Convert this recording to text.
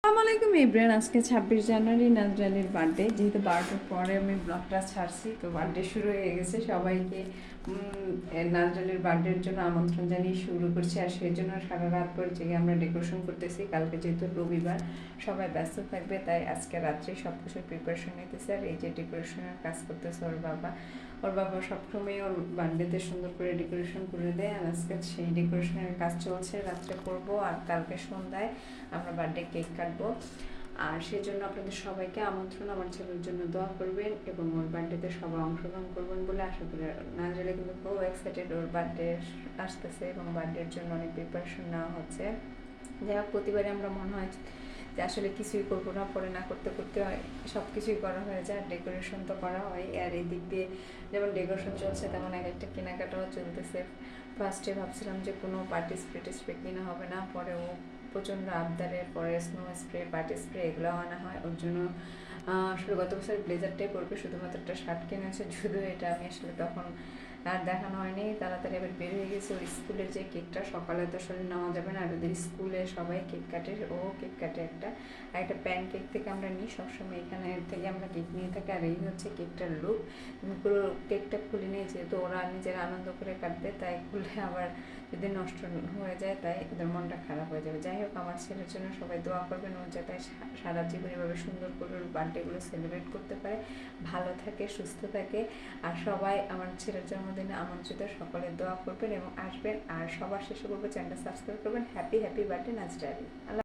আসসালামু আলাইকুম ইব্রান আজকে ছাব্বিশ জানুয়ারি নাজরালির বার্থডে। যেহেতু বারোটার পরে আমি ব্লগটা ছাড়ছি, তো বার্থডে শুরু হয়ে গেছে। সবাইকে নাজরালির বার্থডের জন্য আমন্ত্রণ জানিয়ে শুরু করছি। আর সেই জন্য সারা রাত করে জেগে আমরা ডেকোরেশন করতেছি। কালকে যেহেতু রবিবার, সবাই ব্যস্ত থাকবে, তাই আজকে রাত্রে সব কিছু প্রিপারেশন নিতেছে। আর এই যে ডেকোরেশনের কাজ করতেছে ওর বাবা ওর বাবা সবসময় ওর বার্থডেতে সুন্দর করে ডেকোরেশন করে দেয়। আর আজকে সেই ডেকোরেশনের কাজ চলছে। রাত্রে করব। আর কালকে সন্ধ্যায় আমরা বার্থডে কেক কাটবো আর সেই জন্য আপনাদের সবাইকে আমন্ত্রণ, আমার ছেলের জন্য দোয়া করবেন এবং ওর বার্থডেতে সবাই অংশগ্রহণ করবেন বলে আশা করি। নাজলে কিন্তু খুব এক্সাইটেড ওর বার্থডে আসতেছে এবং বার্থডের জন্য অনেক প্রিপারেশন নেওয়া হচ্ছে। যাই হোক, প্রতিবারে আমরা মনে হয় যে আসলে কিছুই করব না, পরে না করতে করতে হয় সব কিছুই করা হয়ে যায় ডেকোরেশন তো করা হয়। আর এই দিক দিয়ে যেমন ডেকোরেশন চলছে, তেমন এক একটা কেনাকাটাও চলতেছে। ফার্স্টে ভাবছিলাম যে কোনো পার্টি স্প্রে কিনা হবে না, পরে ও প্রচণ্ড আবদারের পরে স্নো স্প্রে পার্টি স্প্রে এগুলো আনা হয়। ওর জন্য আসলে গত বছর ব্লেজারটাই পরবে, শুধুমাত্র একটা শার্ট কিনেছে শুধু এটা আমি আসলে তখন আর দেখানো হয়নি, তাড়াতাড়ি আবার বের হয়ে গেছে। ওর স্কুলের যে কেকটা সকালে তো আসলে নেওয়া যাবে না। আর ওদের স্কুলে সবাই কেক কাটে, ও কেক কাটে একটা। আর একটা প্যান কেক থেকে আমরা নিই, সবসময় এখানে থেকে আমরা কেক নিয়ে থাকি। আর এই হচ্ছে কেকটার লুক পুরো কেকটা খুলে নিয়ে যেহেতু ওরা নিজেরা আনন্দ করে কাটবে, তাই খুলে আবার যদি নষ্ট হয়ে যায়, তাই ওদের মনটা খারাপ হয়ে যাবে। যাই হোক, আমার ছেলের জন্য সবাই দোয়া করবেন। ও যাতে সারা জীবন এভাবে সুন্দর করে ওর বার্থডেগুলো সেলিব্রেট করতে পারে। ভালো থাকে, সুস্থ থাকে। আর সবাই আমার ছেলের জন্মদিনে আমন্ত্রিত সকলে দোয়া করবেন এবং আসবেন। আর সবার শেষে বলব চ্যানেলটা সাবস্ক্রাইব করবেন। হ্যাপি হ্যাপি বার্থডে নাচ আল্লাহ